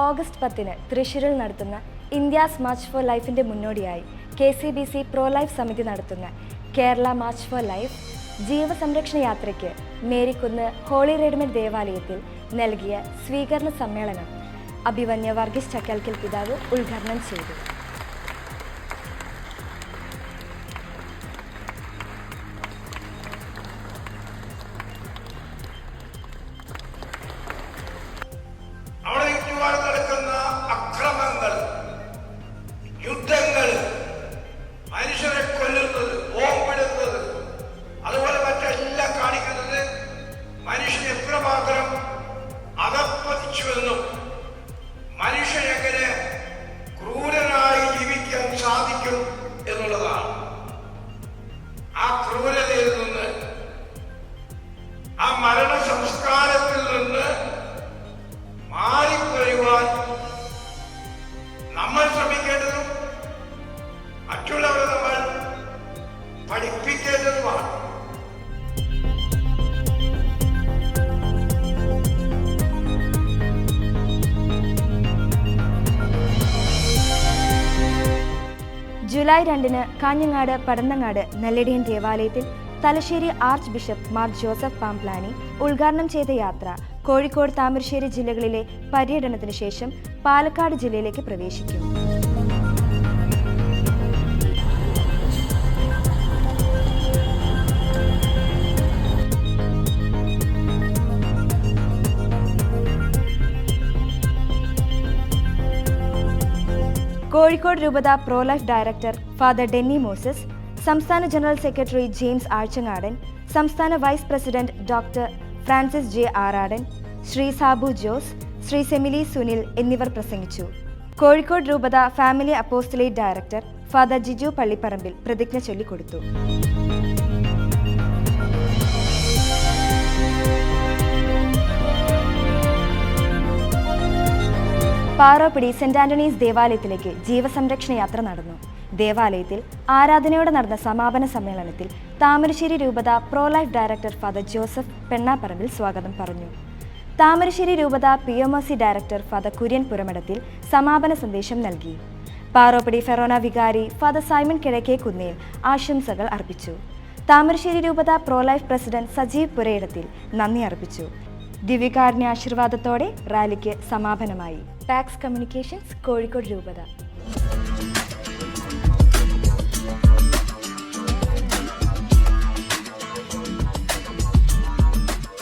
August പത്തിന് തൃശൂരിൽ നടത്തുന്ന ഇന്ത്യാസ് മാർച്ച് ഫോർ ലൈഫിന്റെ മുന്നോടിയായി K C B C pro life സമിതി നടത്തുന്ന കേരള മാർച്ച് ഫോർ ലൈഫ് ജീവസംരക്ഷണ യാത്രയ്ക്ക് മേരിക്കുന്ന് ഹോളി റെഡിമെഡ് ദേവാലയത്തിൽ നൽകിയ സ്വീകരണ സമ്മേളനം അഭിവന്യ വർഗീസ് ചക്കാൽക്കൽ പിതാവ് ഉദ്ഘാടനം ചെയ്തു. അകപ്പതിച്ചുവെന്നും മനുഷ്യൻ എങ്ങനെ ക്രൂരനായി ജീവിക്കാൻ സാധിക്കും എന്നുള്ളതാണ്. ജൂലൈ രണ്ടിന് കാഞ്ഞങ്ങാട് പടന്നങ്ങാട് നെല്ലടിയൻ ദേവാലയത്തിൽ Thalassery arch bishop Mar Joseph Pamplany ഉദ്ഘാടനം ചെയ്ത യാത്ര കോഴിക്കോട് താമരശ്ശേരി ജില്ലകളിലെ പര്യടനത്തിന് ശേഷം പാലക്കാട് ജില്ലയിലേക്ക് പ്രവേശിക്കും. കോഴിക്കോട് രൂപത pro life director father Denny Moses സംസ്ഥാന ജനറൽ സെക്രട്ടറി ജെയിംസ് ആഴ്ചങ്ങാടൻ സംസ്ഥാന vice president doctor Francis J Aradan Shri Sabu Jose Shri Semili Sunil എന്നിവർ പ്രസംഗിച്ചു. കോഴിക്കോട് രൂപത family apostolate director father Jiju Pallipparambil പ്രതിജ്ഞ ചൊല്ലിക്കൊടുത്തു. പാറോപ്പിടി സെന്റ് ആന്റണീസ് ദേവാലയത്തിലേക്ക് ജീവസംരക്ഷണ യാത്ര നടന്നു. ദേവാലയത്തിൽ ആരാധനയോടെ നടന്ന സമാപന സമ്മേളനത്തിൽ താമരശ്ശേരി രൂപത pro life director father Joseph Pennapparambil സ്വാഗതം പറഞ്ഞു. താമരശ്ശേരി രൂപത P M O C director father Kurian Puramadathil സമാപന സന്ദേശം നൽകി. പാറോപ്പടി ഫെറോണ വികാരി ഫാദർ സൈമൺ കിഴക്കേ കുന്നേൽ ആശംസകൾ അർപ്പിച്ചു. താമരശ്ശേരി രൂപത pro life president Sajeev Purayidathil നന്ദി അർപ്പിച്ചു. ദിവ്യകാരുണ്യ ആശീർവാദത്തോടെ റാലിക്ക് സമാപനമായി. പാക്സ് കമ്മ്യൂണിക്കേഷൻസ് കോഴിക്കോട് രൂപത.